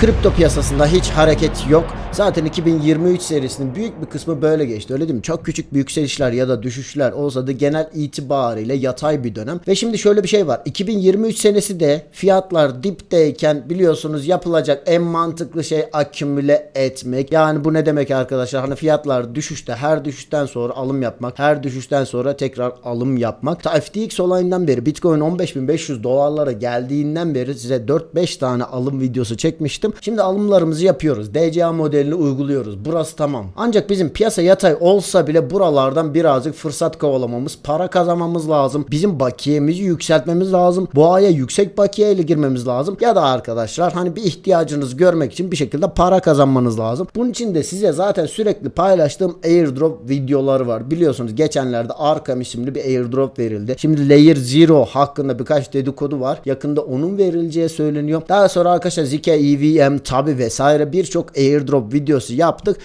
Kripto piyasasında hiç hareket yok. Zaten 2023 serisinin büyük bir kısmı böyle geçti öyle değil mi? Çok küçük bir yükselişler ya da düşüşler olsa da genel itibariyle yatay bir dönem. Ve şimdi şöyle bir şey var. 2023 senesi de fiyatlar dipteyken biliyorsunuz yapılacak en mantıklı şey akümüle etmek. Yani bu ne demek arkadaşlar? Hani fiyatlar düşüşte her düşüşten sonra alım yapmak. Her düşüşten sonra tekrar alım yapmak. Ta FTX olayından beri Bitcoin 15.500 dolarlara geldiğinden beri size 4-5 tane alım videosu çekmiştim. Şimdi alımlarımızı yapıyoruz. DCA modelini uyguluyoruz. Burası tamam. Ancak bizim piyasa yatay olsa bile buralardan birazcık fırsat kovalamamız, para kazanmamız lazım. Bizim bakiyemizi yükseltmemiz lazım. Bu aya yüksek bakiye ile girmemiz lazım. Ya da arkadaşlar hani bir ihtiyacınızı görmek için bir şekilde para kazanmanız lazım. Bunun için de size zaten sürekli paylaştığım airdrop videoları var. Biliyorsunuz geçenlerde Arkham isimli bir airdrop verildi. Şimdi Layer Zero hakkında birkaç dedikodu var. Yakında onun verileceği söyleniyor. Daha sonra arkadaşlar ZK EVM tabi vesaire birçok airdrop videosu yaptık.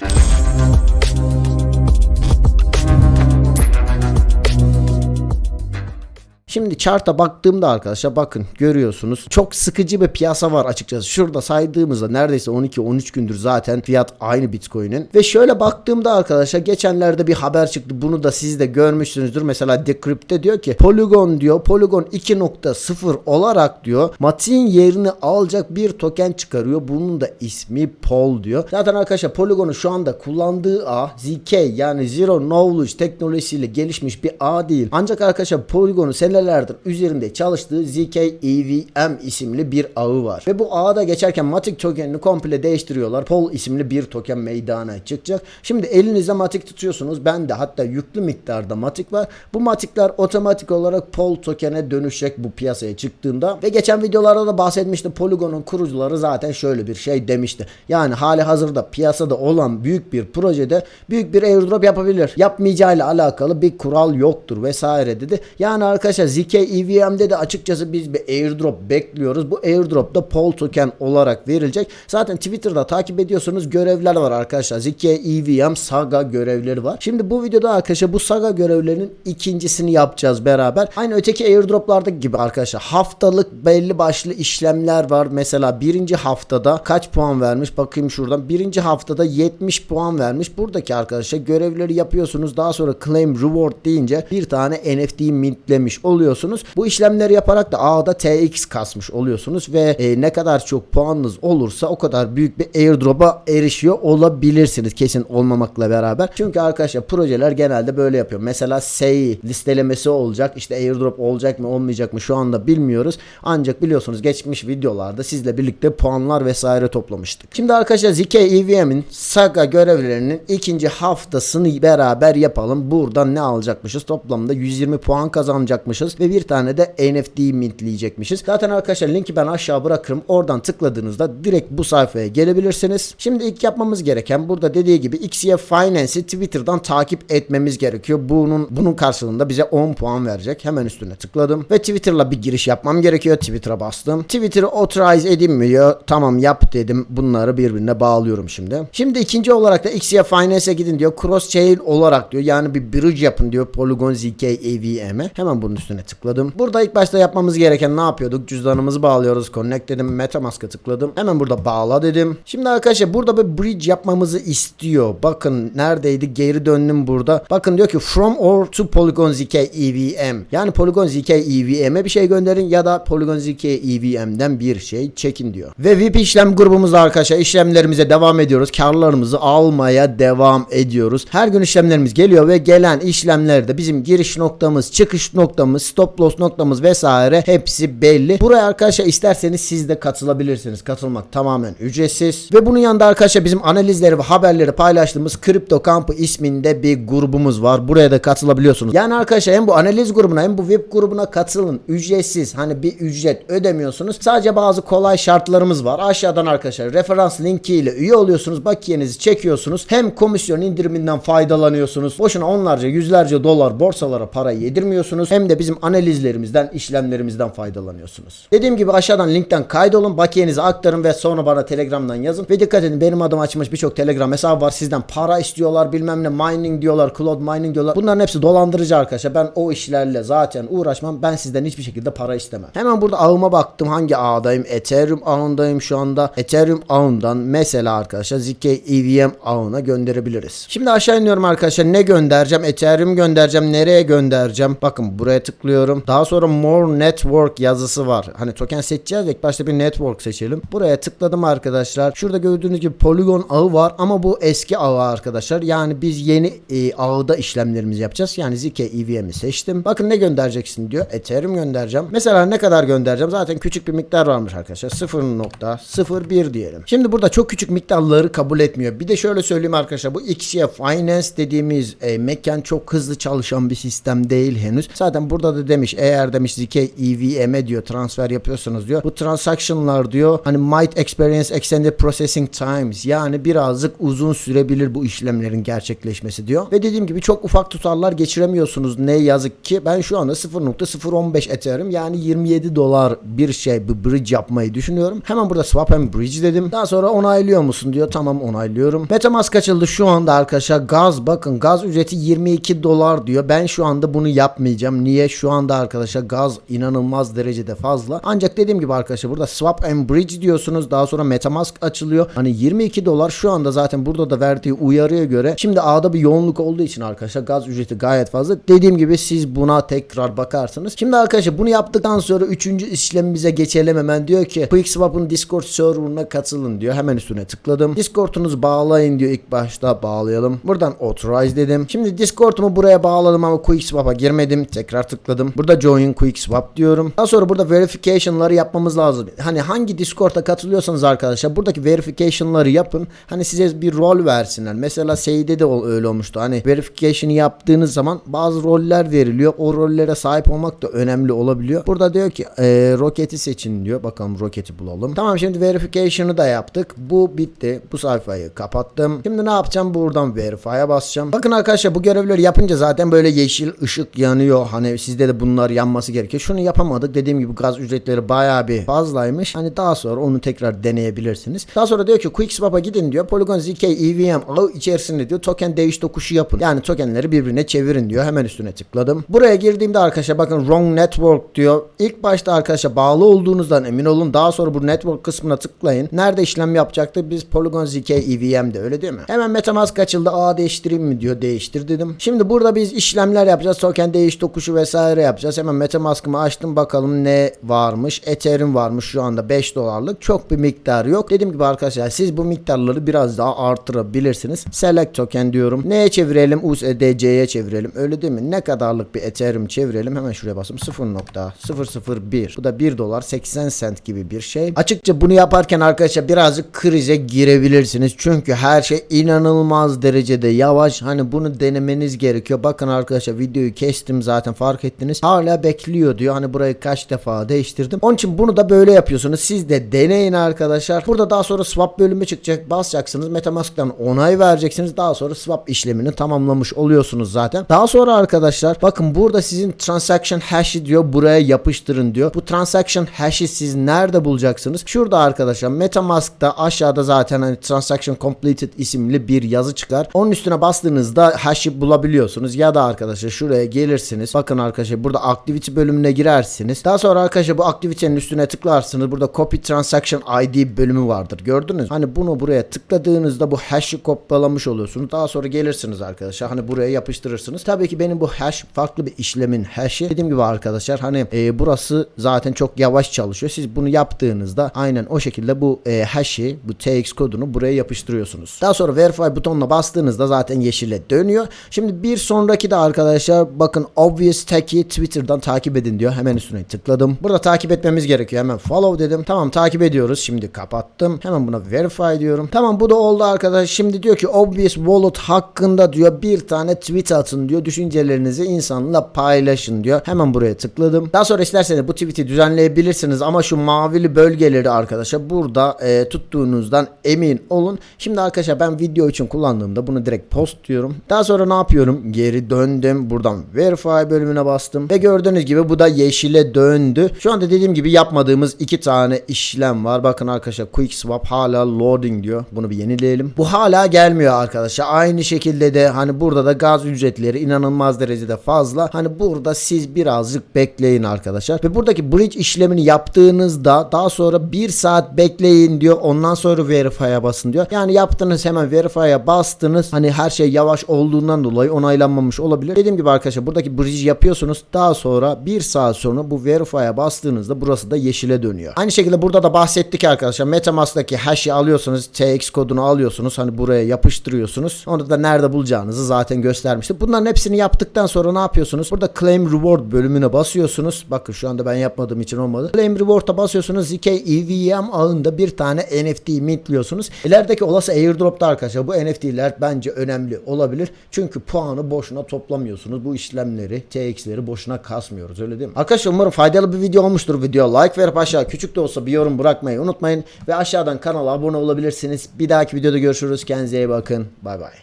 Şimdi chart'a baktığımda arkadaşlar bakın görüyorsunuz çok sıkıcı bir piyasa var açıkçası. Şurada saydığımızda neredeyse 12-13 gündür zaten fiyat aynı Bitcoin'in. Ve şöyle baktığımda arkadaşlar geçenlerde bir haber çıktı. Bunu da siz de görmüşsünüzdür. Mesela Decrypt'te diyor ki Polygon diyor Polygon 2.0 olarak diyor Matik'in yerini alacak bir token çıkarıyor. Bunun da ismi Pol diyor. Zaten arkadaşlar Polygon'un şu anda kullandığı ağ ZK yani Zero Knowledge teknolojisiyle gelişmiş bir ağ değil. Ancak arkadaşlar Polygon'un senelerdir üzerinde çalıştığı ZK EVM isimli bir ağı var. Ve bu ağda geçerken Matic tokenini komple değiştiriyorlar. Pol isimli bir token meydana çıkacak. Şimdi elinizde Matic tutuyorsunuz. Ben de hatta yüklü miktarda Matic var. Bu Matic'ler otomatik olarak Pol tokene dönüşecek bu piyasaya çıktığında. Ve geçen videolarda da bahsetmiştim. Polygon'un kurucuları zaten şöyle bir şey demişti. Yani hali hazırda piyasada olan büyük bir projede büyük bir airdrop yapabilir. Yapmayacağıyla alakalı bir kural yoktur vesaire dedi. Yani arkadaşlar ZK EVM'de de açıkçası biz bir airdrop bekliyoruz. Bu airdrop da Pol token olarak verilecek. Zaten Twitter'da takip ediyorsanız görevler var arkadaşlar. ZK EVM Saga görevleri var. Şimdi bu videoda arkadaşlar bu Saga görevlerinin ikincisini yapacağız beraber. Aynı öteki airdroplardaki gibi arkadaşlar haftalık belli başlı işlemler var. Mesela birinci haftada kaç puan vermiş bakayım şuradan. Birinci haftada 70 puan vermiş. Buradaki arkadaşlar görevleri yapıyorsunuz. Daha sonra claim reward deyince bir tane NFT mintlemiş oluyorsunuz. Bu işlemleri yaparak da ağda TX kasmış oluyorsunuz ve e, ne kadar çok puanınız olursa o kadar büyük bir airdrop'a erişiyor olabilirsiniz kesin olmamakla beraber. Çünkü arkadaşlar projeler genelde böyle yapıyor. Mesela SEI listelemesi olacak. İşte airdrop olacak mı olmayacak mı şu anda bilmiyoruz. Ancak biliyorsunuz geçmiş videolarda sizle birlikte puanlar vesaire toplamıştık. Şimdi arkadaşlar ZK EVM'in Saga görevlerinin ikinci haftasını beraber yapalım. Buradan ne alacakmışız? Toplamda 120 puan kazanacakmışız ve bir tane de NFT mintleyecekmişiz. Zaten arkadaşlar linki ben aşağı bırakırım. Oradan tıkladığınızda direkt bu sayfaya gelebilirsiniz. Şimdi ilk yapmamız gereken burada dediği gibi XYF Finance'i Twitter'dan takip etmemiz gerekiyor. Bunun bunun karşılığında bize 10 puan verecek. Hemen üstüne tıkladım ve Twitter'la bir giriş yapmam gerekiyor. Twitter'a bastım. Twitter'ı authorize edilmiyor. Tamam yap dedim. Bunları birbirine bağlıyorum şimdi. Şimdi ikinci olarak da XYF Finance'e gidin diyor. Cross chain olarak diyor. Yani bir bridge yapın diyor. Polygon ZK EVM'e. Hemen bunun üstüne tıkladım. Burada ilk başta yapmamız gereken ne yapıyorduk? Cüzdanımızı bağlıyoruz. Connect dedim. Metamask'a tıkladım. Hemen burada bağla dedim. Şimdi arkadaşlar burada bir bridge yapmamızı istiyor. Bakın neredeydi? Geri döndüm burada. Bakın diyor ki from or to Polygon ZK EVM. Yani Polygon ZK EVM'e bir şey gönderin ya da Polygon ZK EVM'den bir şey çekin diyor. Ve VIP işlem grubumuzda arkadaşlar işlemlerimize devam ediyoruz. Karlarımızı almaya devam ediyoruz. Her gün işlemlerimiz geliyor ve gelen işlemlerde bizim giriş noktamız, çıkış noktamız, stop loss noktamız vesaire hepsi belli. Buraya arkadaşlar isterseniz siz de katılabilirsiniz. Katılmak tamamen ücretsiz. Ve bunun yanında arkadaşlar bizim analizleri ve haberleri paylaştığımız Kripto Kampı isminde bir grubumuz var. Buraya da katılabiliyorsunuz. Yani arkadaşlar hem bu analiz grubuna hem bu VIP grubuna katılın. Ücretsiz. Hani bir ücret ödemiyorsunuz. Sadece bazı kolay şartlarımız var. Aşağıdan arkadaşlar referans linki ile üye oluyorsunuz. Bakiyenizi çekiyorsunuz. Hem komisyon indiriminden faydalanıyorsunuz. Boşuna onlarca yüzlerce dolar borsalara para yedirmiyorsunuz. Hem de bizim bizim analizlerimizden, işlemlerimizden faydalanıyorsunuz. Dediğim gibi aşağıdan linkten kaydolun, bakiyenizi aktarın ve sonra bana Telegram'dan yazın. Ve dikkat edin benim adım açmış birçok Telegram hesabı var. Sizden para istiyorlar, bilmem ne mining diyorlar, cloud mining diyorlar. Bunların hepsi dolandırıcı arkadaşlar. Ben o işlerle zaten uğraşmam. Ben sizden hiçbir şekilde para istemem. Hemen burada ağıma baktım. Hangi ağdayım? Ethereum ağındayım şu anda. Ethereum ağından mesela arkadaşlar ZK EVM ağına gönderebiliriz. Şimdi aşağı iniyorum arkadaşlar. Ne göndereceğim? Ethereum göndereceğim. Nereye göndereceğim? Bakın buraya tıklıyorum. Daha sonra More Network yazısı var. Hani token seçeceğiz. İlk başta bir network seçelim. Buraya tıkladım arkadaşlar. Şurada gördüğünüz gibi Polygon ağı var ama bu eski ağı arkadaşlar. Yani biz yeni e, ağda işlemlerimizi yapacağız. Yani ZK EVM'i seçtim. Bakın ne göndereceksin diyor. Ethereum göndereceğim. Mesela ne kadar göndereceğim? Zaten küçük bir miktar varmış arkadaşlar. 0.01 diyelim. Şimdi burada çok küçük miktarları kabul etmiyor. Bir de şöyle söyleyeyim arkadaşlar. Bu XY Finance dediğimiz e, mekan çok hızlı çalışan bir sistem değil henüz. Zaten burada da demiş eğer demiş ZK EVM'e diyor transfer yapıyorsanız diyor. Bu transaction'lar diyor hani might experience extended processing times yani birazcık uzun sürebilir bu işlemlerin gerçekleşmesi diyor. Ve dediğim gibi çok ufak tutarlar geçiremiyorsunuz ne yazık ki. Ben şu anda 0.015 Ethereum yani 27 dolar bir şey bir bridge yapmayı düşünüyorum. Hemen burada swap and bridge dedim. Daha sonra onaylıyor musun diyor. Tamam onaylıyorum. Metamask açıldı şu anda arkadaşlar. Gaz bakın gaz ücreti 22 dolar diyor. Ben şu anda bunu yapmayacağım. Niye? Şu anda arkadaşlar gaz inanılmaz derecede fazla. Ancak dediğim gibi arkadaşlar burada swap and bridge diyorsunuz. Daha sonra Metamask açılıyor. Hani 22 dolar şu anda zaten burada da verdiği uyarıya göre şimdi ağda bir yoğunluk olduğu için arkadaşlar gaz ücreti gayet fazla. Dediğim gibi siz buna tekrar bakarsınız. Şimdi arkadaşlar bunu yaptıktan sonra üçüncü işlemimize geçelim hemen diyor ki QuickSwap'ın Discord serverına katılın diyor. Hemen üstüne tıkladım. Discord'unuzu bağlayın diyor ilk başta bağlayalım. Buradan authorize dedim. Şimdi Discord'umu buraya bağladım ama QuickSwap'a girmedim. Tekrar tıkladım. Burada join QuickSwap diyorum. Daha sonra burada verification'ları yapmamız lazım. Hani hangi Discord'a katılıyorsanız arkadaşlar buradaki verification'ları yapın. Hani size bir rol versinler. Mesela Seyde de öyle olmuştu. Hani verification'ı yaptığınız zaman bazı roller veriliyor. O rollere sahip olmak da önemli olabiliyor. Burada diyor ki e, roketi seçin diyor. Bakalım roketi bulalım. Tamam şimdi verification'ı da yaptık. Bu bitti. Bu sayfayı kapattım. Şimdi ne yapacağım? Buradan verify'a basacağım. Bakın arkadaşlar bu görevleri yapınca zaten böyle yeşil ışık yanıyor. Hani sizde de bunlar yanması gerekiyor. Şunu yapamadık. Dediğim gibi gaz ücretleri bayağı bir fazlaymış. Hani daha sonra onu tekrar deneyebilirsiniz. Daha sonra diyor ki QuickSwap'a gidin diyor. Polygon ZK EVM ağı içerisinde diyor token değiş tokuşu yapın. Yani tokenleri birbirine çevirin diyor. Hemen üstüne tıkladım. Buraya girdiğimde arkadaşlar bakın wrong network diyor. İlk başta arkadaşlar bağlı olduğunuzdan emin olun. Daha sonra bu network kısmına tıklayın. Nerede işlem yapacaktık? Biz Polygon ZK EVM'de öyle değil mi? Hemen Metamask açıldı. Aa değiştireyim mi diyor. Değiştir dedim. Şimdi burada biz işlemler yapacağız. Token değiş tokuşu vesaire yapacağız. Hemen Metamask'ımı açtım bakalım ne varmış. Ethereum varmış şu anda 5 dolarlık. Çok bir miktar yok. Dediğim gibi arkadaşlar siz bu miktarları biraz daha artırabilirsiniz. Select token diyorum. Neye çevirelim? USDC'ye çevirelim. Öyle değil mi? Ne kadarlık bir Ethereum çevirelim? Hemen şuraya basayım. 0.001. Bu da 1 dolar 80 cent gibi bir şey. Açıkça bunu yaparken arkadaşlar birazcık krize girebilirsiniz. Çünkü her şey inanılmaz derecede yavaş. Hani bunu denemeniz gerekiyor. Bakın arkadaşlar videoyu kestim zaten fark ettiniz. Hala bekliyor diyor. Hani burayı kaç defa değiştirdim. Onun için bunu da böyle yapıyorsunuz. Siz de deneyin arkadaşlar. Burada daha sonra swap bölümü çıkacak. Basacaksınız. Metamask'tan onay vereceksiniz. Daha sonra swap işlemini tamamlamış oluyorsunuz zaten. Daha sonra arkadaşlar bakın burada sizin transaction hash'i diyor. Buraya yapıştırın diyor. Bu transaction hash'i siz nerede bulacaksınız? Şurada arkadaşlar Metamask'ta aşağıda zaten hani transaction completed isimli bir yazı çıkar. Onun üstüne bastığınızda hash'i bulabiliyorsunuz. Ya da arkadaşlar şuraya gelirsiniz. Bakın arkadaşlar burada activity bölümüne girersiniz. Daha sonra arkadaşlar bu aktivitenin üstüne tıklarsınız. Burada copy transaction ID bölümü vardır. Gördünüz? Hani bunu buraya tıkladığınızda bu hash'i kopyalamış oluyorsunuz. Daha sonra gelirsiniz arkadaşlar. Hani buraya yapıştırırsınız. Tabii ki benim bu hash farklı bir işlemin hash'i. Dediğim gibi arkadaşlar hani e, burası zaten çok yavaş çalışıyor. Siz bunu yaptığınızda aynen o şekilde bu e, hash'i bu TX kodunu buraya yapıştırıyorsunuz. Daha sonra verify butonuna bastığınızda zaten yeşile dönüyor. Şimdi bir sonraki de arkadaşlar bakın obvious tech'i Twitter'dan takip edin diyor. Hemen üstüne tıkladım. Burada takip etmemiz gerekiyor. Hemen follow dedim. Tamam takip ediyoruz. Şimdi kapattım. Hemen buna verify diyorum. Tamam bu da oldu arkadaş. Şimdi diyor ki obvious wallet hakkında diyor bir tane tweet atın diyor. Düşüncelerinizi insanla paylaşın diyor. Hemen buraya tıkladım. Daha sonra isterseniz bu tweet'i düzenleyebilirsiniz ama şu mavili bölgeleri arkadaşlar burada e, tuttuğunuzdan emin olun. Şimdi arkadaşlar ben video için kullandığımda bunu direkt post diyorum. Daha sonra ne yapıyorum? Geri döndüm. Buradan verify bölümüne bastım. Bastım ve gördüğünüz gibi bu da yeşile döndü. Şu anda dediğim gibi yapmadığımız iki tane işlem var. Bakın arkadaşlar quick swap hala loading diyor. Bunu bir yenileyelim. Bu hala gelmiyor arkadaşlar. Aynı şekilde de hani burada da gaz ücretleri inanılmaz derecede fazla. Hani burada siz birazcık bekleyin arkadaşlar. Ve buradaki bridge işlemini yaptığınızda daha sonra bir saat bekleyin diyor. Ondan sonra verify'a basın diyor. Yani yaptınız hemen verify'a bastınız. Hani her şey yavaş olduğundan dolayı onaylanmamış olabilir. Dediğim gibi arkadaşlar buradaki bridge yapıyorsunuz. Daha sonra bir saat sonra bu verify'a bastığınızda burası da yeşile dönüyor. Aynı şekilde burada da bahsettik arkadaşlar. Metamask'taki hash'i alıyorsunuz. TX kodunu alıyorsunuz. Hani buraya yapıştırıyorsunuz. Onu da nerede bulacağınızı zaten göstermiştim. Bunların hepsini yaptıktan sonra ne yapıyorsunuz? Burada claim reward bölümüne basıyorsunuz. Bakın şu anda ben yapmadığım için olmadı. Claim reward'a basıyorsunuz. ZK EVM ağında bir tane NFT mintliyorsunuz. İlerideki olası airdrop'ta arkadaşlar bu NFT'ler bence önemli olabilir. Çünkü puanı boşuna toplamıyorsunuz. Bu işlemleri, TX'leri boşuna kasmıyoruz. Öyle değil mi? Arkadaşlar umarım faydalı bir video olmuştur. Video like verip aşağı küçük de olsa bir yorum bırakmayı unutmayın. Ve aşağıdan kanala abone olabilirsiniz. Bir dahaki videoda görüşürüz. Kendinize iyi bakın. Bay bay.